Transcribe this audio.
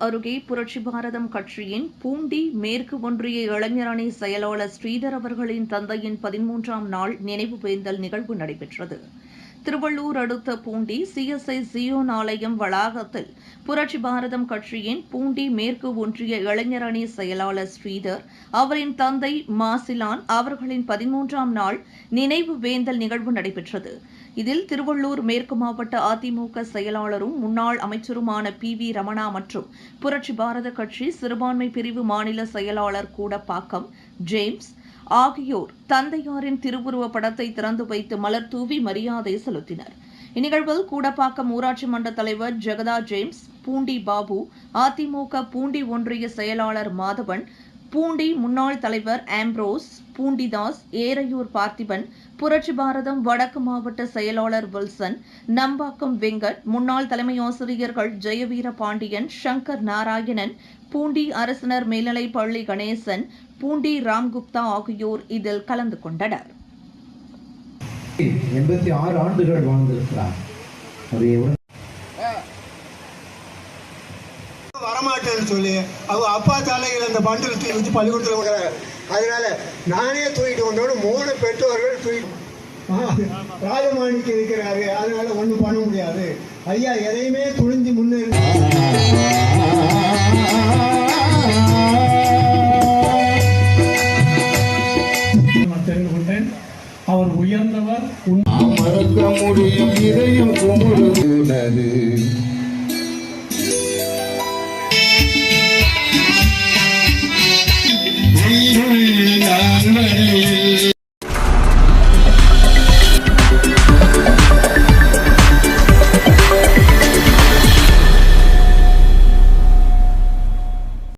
அருகே புரட்சி பாரதம் கட்சியின் பூண்டி மேற்கு ஒன்றிய இளைஞரணி செயலாளர் ஸ்ரீதர் அவர்களின் தந்தையின் பதிமூன்றாம் நாள் நினைவு பேந்தல் நிகழ்வு நடைபெற்றது. திருவள்ளூர் அடுத்த பூண்டி சிஎஸ்ஐ சியோன் ஆலயம் வளாகத்தில் புரட்சி பாரதம் கட்சியின் பூண்டி மேற்கு ஒன்றிய இளைஞரணி செயலாளர் ஸ்ரீதர் அவரின் தந்தை மாசிலான் அவர்களின் பதிமூன்றாம் நாள் நினைவு வேந்தல் நிகழ்வு நடைபெற்றது. இதில் திருவள்ளூர் மேற்கு மாவட்ட அதிமுக செயலாளரும் முன்னாள் அமைச்சருமான பி வி ரமணா மற்றும் புரட்சி பாரத கட்சி சிறுபான்மை பிரிவு மாநில செயலாளர் கூடப்பாக்கம் ஜேம்ஸ் ஆகியோர் தந்தையாரின் திருவுருவ படத்தை திறந்து வைத்து மலர் தூவி மரியாதை செலுத்தினர். இந்நிகழ்வில் கூடப்பாக்கம் ஊராட்சி மன்ற தலைவர் ஜெகதா ஜேம்ஸ் பூண்டி பாபு அதிமுக பூண்டி ஒன்றிய செயலாளர் மாதவன் பூண்டி முன்னாள் தலைவர் ஆம்ப்ரோஸ் பூண்டிதாஸ் ஏரையூர் பார்த்திபன் புரட்சி பாரதம் வடக்கு மாவட்ட செயலாளர் வில்சன் நம்பாக்கம் வெங்கட் முன்னாள் தலைமை ஆசிரியர்கள் ஜெயவீர பாண்டியன் சங்கர் நாராயணன் பூண்டி அரசினர் மேல்நிலைப் பள்ளி கணேசன் பூண்டி ராம்குப்தா ஆகியோர் இதில் கலந்து கொண்டனர். எண்பத்தி ஆறு ஆண்டுகள் வாழ்ந்திருக்கிறார். வரமாட்டேன்னு சொல்லி அவங்க அப்பா தலையில் அந்த பண்டில் தூக்கி வச்சு பள்ளிக்கூடத்தில் கொடுக்குறாங்க. அதனால நானே தூக்கிட்டு வந்தோட மூணு பெற்றோர்கள் தூக்கிட்டு ஆ, ராஜமாணிக்கு இருக்கிறாரு. அதனால ஒன்றும் பண்ண முடியாது. ஐயா எதையுமே துணிஞ்சு முன்னேறி நான் தெரிந்து கொண்டேன். அவர் உயர்ந்தவர் உண்மை மறக்க முடியும் இதயம் குமுறுகிறது